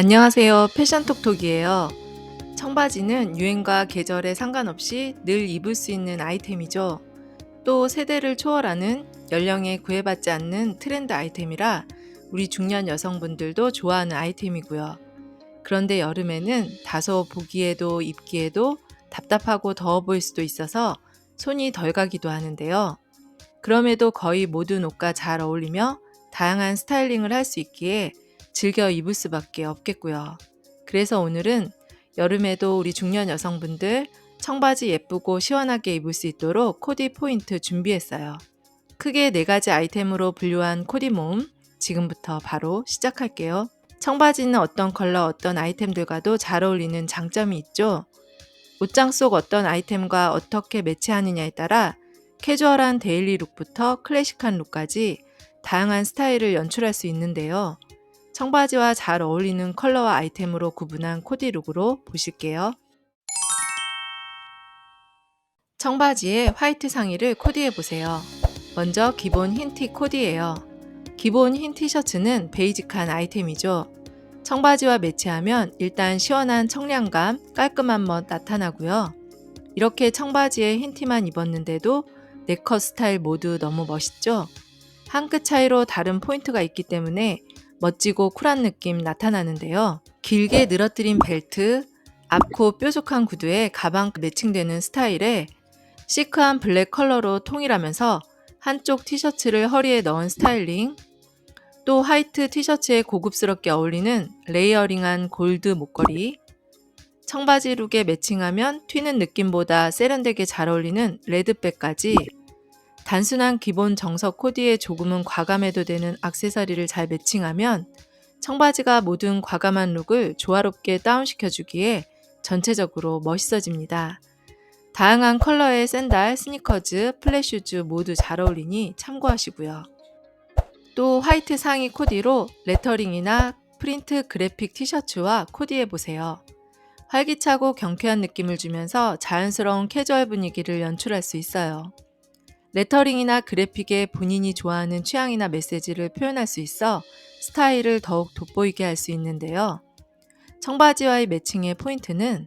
안녕하세요. 패션 톡톡이에요. 청바지는 유행과 계절에 상관없이 늘 입을 수 있는 아이템이죠. 또 세대를 초월하는 연령에 구애받지 않는 트렌드 아이템이라 우리 중년 여성분들도 좋아하는 아이템이고요. 그런데 여름에는 다소 보기에도 입기에도 답답하고 더워 보일 수도 있어서 손이 덜 가기도 하는데요. 그럼에도 거의 모든 옷과 잘 어울리며 다양한 스타일링을 할 수 있기에 즐겨 입을 수밖에 없겠고요. 그래서 오늘은 여름에도 우리 중년 여성분들 청바지 예쁘고 시원하게 입을 수 있도록 코디 포인트 준비했어요. 크게 네 가지 아이템으로 분류한 코디 모음 지금부터 바로 시작할게요. 청바지는 어떤 컬러, 어떤 아이템들과도 잘 어울리는 장점이 있죠. 옷장 속 어떤 아이템과 어떻게 매치하느냐에 따라 캐주얼한 데일리 룩부터 클래식한 룩까지 다양한 스타일을 연출할 수 있는데요. 청바지와 잘 어울리는 컬러와 아이템으로 구분한 코디 룩으로 보실게요. 청바지에 화이트 상의를 코디해 보세요. 먼저 기본 흰티 코디예요. 기본 흰 티셔츠는 베이직한 아이템이죠. 청바지와 매치하면 일단 시원한 청량감, 깔끔한 멋 나타나고요. 이렇게 청바지에 흰 티만 입었는데도 네컷 스타일 모두 너무 멋있죠? 한 끗 차이로 다른 포인트가 있기 때문에 멋지고 쿨한 느낌 나타나는데요. 길게 늘어뜨린 벨트, 앞코 뾰족한 구두에 가방 매칭되는 스타일에 시크한 블랙 컬러로 통일하면서 한쪽 티셔츠를 허리에 넣은 스타일링, 또 화이트 티셔츠에 고급스럽게 어울리는 레이어링한 골드 목걸이, 청바지 룩에 매칭하면 튀는 느낌보다 세련되게 잘 어울리는 레드백까지 단순한 기본 정석 코디에 조금은 과감해도 되는 악세사리를 잘 매칭하면 청바지가 모든 과감한 룩을 조화롭게 다운시켜주기에 전체적으로 멋있어집니다. 다양한 컬러의 샌들, 스니커즈, 플랫슈즈 모두 잘 어울리니 참고하시고요. 또 화이트 상의 코디로 레터링이나 프린트 그래픽 티셔츠와 코디해보세요. 활기차고 경쾌한 느낌을 주면서 자연스러운 캐주얼 분위기를 연출할 수 있어요. 레터링이나 그래픽에 본인이 좋아하는 취향이나 메시지를 표현할 수 있어 스타일을 더욱 돋보이게 할 수 있는데요. 청바지와의 매칭의 포인트는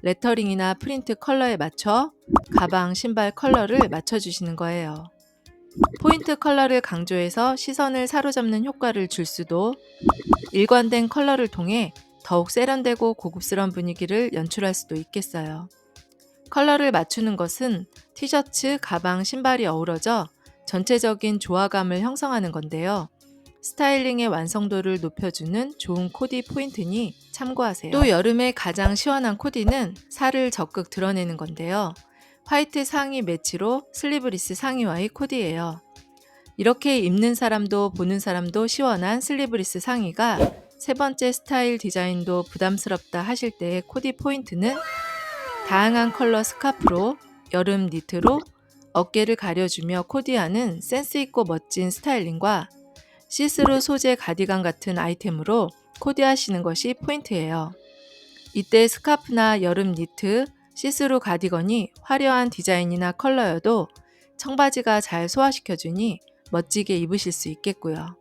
레터링이나 프린트 컬러에 맞춰 가방, 신발 컬러를 맞춰주시는 거예요. 포인트 컬러를 강조해서 시선을 사로잡는 효과를 줄 수도 일관된 컬러를 통해 더욱 세련되고 고급스러운 분위기를 연출할 수도 있겠어요. 컬러를 맞추는 것은 티셔츠, 가방, 신발이 어우러져 전체적인 조화감을 형성하는 건데요. 스타일링의 완성도를 높여주는 좋은 코디 포인트니 참고하세요. 또 여름에 가장 시원한 코디는 살을 적극 드러내는 건데요. 화이트 상의 매치로 슬리브리스 상의와의 코디예요. 이렇게 입는 사람도 보는 사람도 시원한 슬리브리스 상의가 세 번째 스타일 디자인도 부담스럽다 하실 때의 코디 포인트는 다양한 컬러 스카프로 여름 니트로 어깨를 가려주며 코디하는 센스있고 멋진 스타일링과 시스루 소재 가디건 같은 아이템으로 코디하시는 것이 포인트예요. 이때 스카프나 여름 니트, 시스루 가디건이 화려한 디자인이나 컬러여도 청바지가 잘 소화시켜주니 멋지게 입으실 수 있겠고요.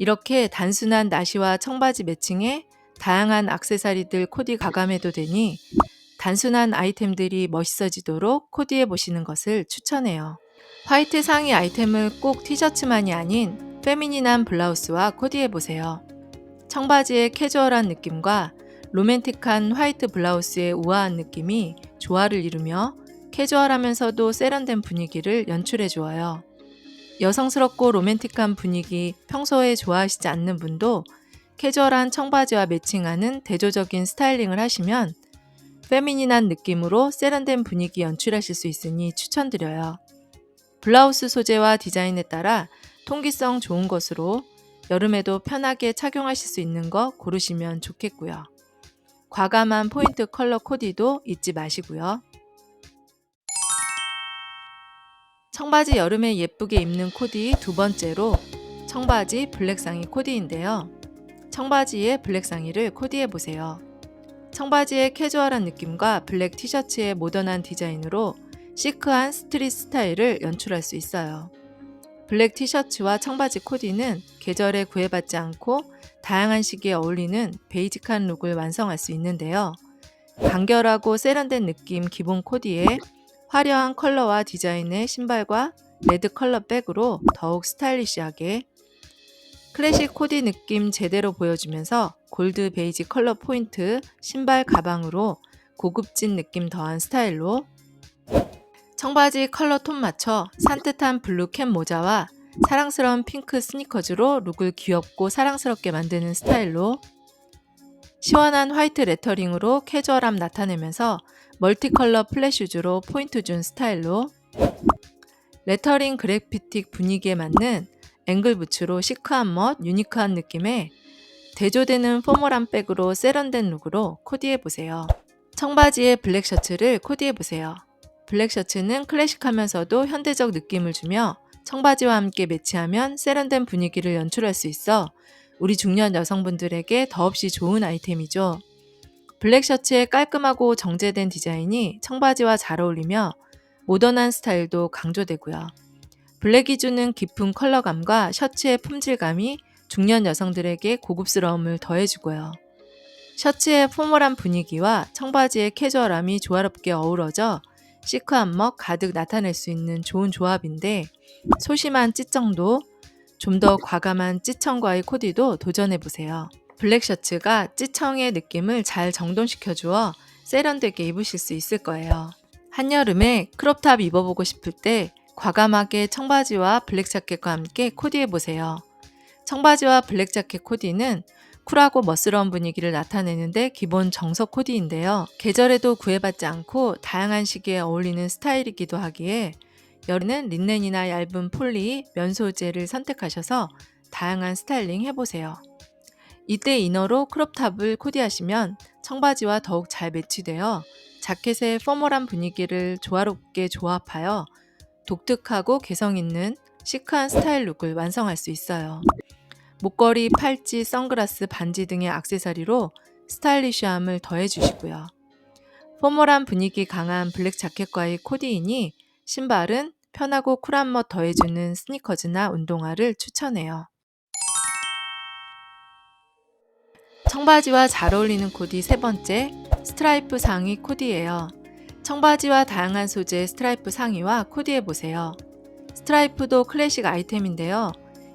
이렇게 단순한 나시와 청바지 매칭에 다양한 악세사리들 코디 가감해도 되니 단순한 아이템들이 멋있어지도록 코디해 보시는 것을 추천해요. 화이트 상의 아이템을 꼭 티셔츠만이 아닌 페미닌한 블라우스와 코디해 보세요. 청바지의 캐주얼한 느낌과 로맨틱한 화이트 블라우스의 우아한 느낌이 조화를 이루며 캐주얼하면서도 세련된 분위기를 연출해 주어요. 여성스럽고 로맨틱한 분위기 평소에 좋아하시지 않는 분도 캐주얼한 청바지와 매칭하는 대조적인 스타일링을 하시면 페미닌한 느낌으로 세련된 분위기 연출하실 수 있으니 추천드려요. 블라우스 소재와 디자인에 따라 통기성 좋은 것으로 여름에도 편하게 착용하실 수 있는 거 고르시면 좋겠고요. 과감한 포인트 컬러 코디도 잊지 마시고요. 청바지 여름에 예쁘게 입는 코디 두 번째로 청바지 블랙 상의 코디인데요. 청바지에 블랙 상의를 코디해 보세요. 청바지의 캐주얼한 느낌과 블랙 티셔츠의 모던한 디자인으로 시크한 스트릿 스타일을 연출할 수 있어요. 블랙 티셔츠와 청바지 코디는 계절에 구애받지 않고 다양한 시기에 어울리는 베이직한 룩을 완성할 수 있는데요. 간결하고 세련된 느낌 기본 코디에 화려한 컬러와 디자인의 신발과 레드 컬러 백으로 더욱 스타일리시하게 클래식 코디 느낌 제대로 보여주면서 골드 베이지 컬러 포인트 신발 가방으로 고급진 느낌 더한 스타일로 청바지 컬러 톤 맞춰 산뜻한 블루 캡 모자와 사랑스러운 핑크 스니커즈로 룩을 귀엽고 사랑스럽게 만드는 스타일로 시원한 화이트 레터링으로 캐주얼함 나타내면서 멀티컬러 플랫슈즈로 포인트 준 스타일로 레터링 그래피틱 분위기에 맞는 앵글 부츠로 시크한 멋, 유니크한 느낌의 대조되는 포멀한 백으로 세련된 룩으로 코디해 보세요. 청바지에 블랙 셔츠를 코디해 보세요. 블랙 셔츠는 클래식하면서도 현대적 느낌을 주며 청바지와 함께 매치하면 세련된 분위기를 연출할 수 있어 우리 중년 여성분들에게 더없이 좋은 아이템이죠. 블랙 셔츠의 깔끔하고 정제된 디자인이 청바지와 잘 어울리며 모던한 스타일도 강조되고요. 블랙이 주는 깊은 컬러감과 셔츠의 품질감이 중년 여성들에게 고급스러움을 더해주고요. 셔츠의 포멀한 분위기와 청바지의 캐주얼함이 조화롭게 어우러져 시크한 멋 가득 나타낼 수 있는 좋은 조합인데 소심한 찌청도 좀 더 과감한 찌청과의 코디도 도전해보세요. 블랙 셔츠가 찌청의 느낌을 잘 정돈시켜 주어 세련되게 입으실 수 있을 거예요. 한여름에 크롭탑 입어보고 싶을 때 과감하게 청바지와 블랙 자켓과 함께 코디해 보세요. 청바지와 블랙 자켓 코디는 쿨하고 멋스러운 분위기를 나타내는데 기본 정석 코디인데요. 계절에도 구애받지 않고 다양한 시기에 어울리는 스타일이기도 하기에 여름은 린넨이나 얇은 폴리, 면 소재를 선택하셔서 다양한 스타일링 해보세요. 이때 이너로 크롭탑을 코디하시면 청바지와 더욱 잘 매치되어 자켓의 포멀한 분위기를 조화롭게 조합하여 독특하고 개성 있는 시크한 스타일 룩을 완성할 수 있어요. 목걸이, 팔찌, 선글라스, 반지 등의 악세사리로 스타일리시함을 더해주시고요. 포멀한 분위기 강한 블랙 자켓과의 코디이니 신발은 편하고 쿨한 멋 더해주는 스니커즈나 운동화를 추천해요. 청바지와 잘 어울리는 코디 세 번째, 스트라이프 상의 코디예요. 청바지와 다양한 소재의 스트라이프 상의와 코디해 보세요. 스트라이프도 클래식 아이템인데요.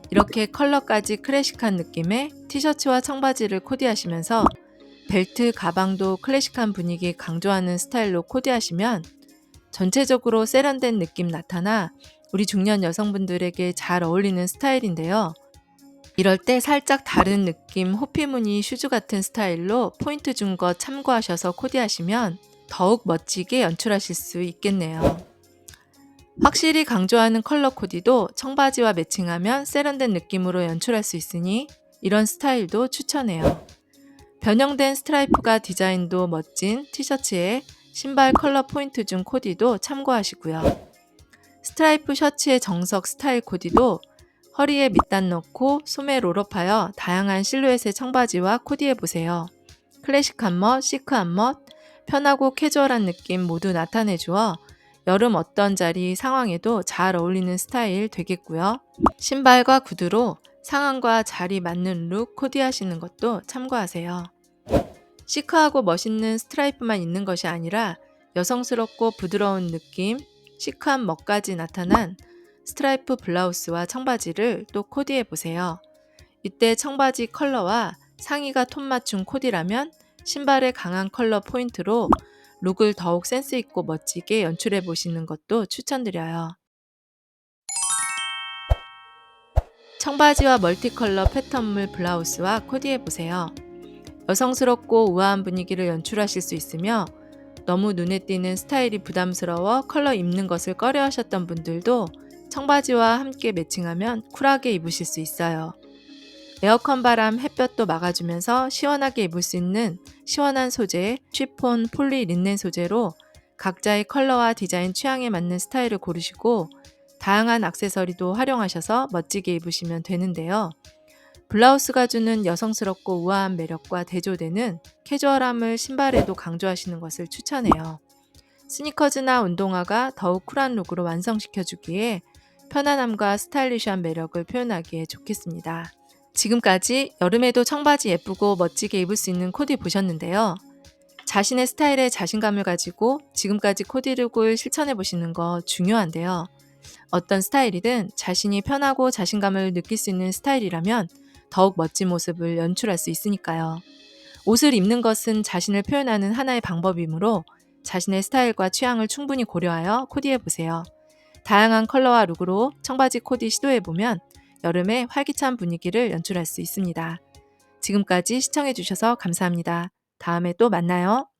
이렇게 컬러까지 클래식한 느낌의 티셔츠와 청바지를 코디하시면서 벨트, 가방도 클래식한 분위기 강조하는 스타일로 코디하시면 전체적으로 세련된 느낌 나타나 우리 중년 여성분들에게 잘 어울리는 스타일인데요. 이럴 때 살짝 다른 느낌 호피무늬 슈즈 같은 스타일로 포인트 준거 참고하셔서 코디하시면 더욱 멋지게 연출하실 수 있겠네요. 확실히 강조하는 컬러 코디도 청바지와 매칭하면 세련된 느낌으로 연출할 수 있으니 이런 스타일도 추천해요. 변형된 스트라이프가 디자인도 멋진 티셔츠에 신발 컬러 포인트 준 코디도 참고하시고요. 스트라이프 셔츠의 정석 스타일 코디도 허리에 밑단 넣고 소매 롤업하여 다양한 실루엣의 청바지와 코디해보세요. 클래식한 멋, 시크한 멋, 편하고 캐주얼한 느낌 모두 나타내 주어 여름 어떤 자리 상황에도 잘 어울리는 스타일 되겠고요. 신발과 구두로 상황과 자리 맞는 룩 코디하시는 것도 참고하세요. 시크하고 멋있는 스트라이프만 있는 것이 아니라 여성스럽고 부드러운 느낌, 시크한 멋까지 나타난 스트라이프 블라우스와 청바지를 또 코디해 보세요. 이때 청바지 컬러와 상의가 톤 맞춘 코디라면 신발의 강한 컬러 포인트로 룩을 더욱 센스 있고 멋지게 연출해 보시는 것도 추천드려요. 청바지와 멀티컬러 패턴물 블라우스와 코디해 보세요. 여성스럽고 우아한 분위기를 연출하실 수 있으며 너무 눈에 띄는 스타일이 부담스러워 컬러 입는 것을 꺼려 하셨던 분들도 청바지와 함께 매칭하면 쿨하게 입으실 수 있어요. 에어컨 바람, 햇볕도 막아주면서 시원하게 입을 수 있는 시원한 소재, 쉬폰, 폴리 린넨 소재로 각자의 컬러와 디자인 취향에 맞는 스타일을 고르시고 다양한 악세서리도 활용하셔서 멋지게 입으시면 되는데요. 블라우스가 주는 여성스럽고 우아한 매력과 대조되는 캐주얼함을 신발에도 강조하시는 것을 추천해요. 스니커즈나 운동화가 더욱 쿨한 룩으로 완성시켜주기에 편안함과 스타일리시한 매력을 표현하기에 좋겠습니다. 지금까지 여름에도 청바지 예쁘고 멋지게 입을 수 있는 코디 보셨는데요. 자신의 스타일에 자신감을 가지고 지금까지 코디룩을 실천해 보시는 거 중요한데요. 어떤 스타일이든 자신이 편하고 자신감을 느낄 수 있는 스타일이라면 더욱 멋진 모습을 연출할 수 있으니까요. 옷을 입는 것은 자신을 표현하는 하나의 방법이므로 자신의 스타일과 취향을 충분히 고려하여 코디해 보세요. 다양한 컬러와 룩으로 청바지 코디 시도해 보면 여름에 활기찬 분위기를 연출할 수 있습니다. 지금까지 시청해 주셔서 감사합니다. 다음에 또 만나요.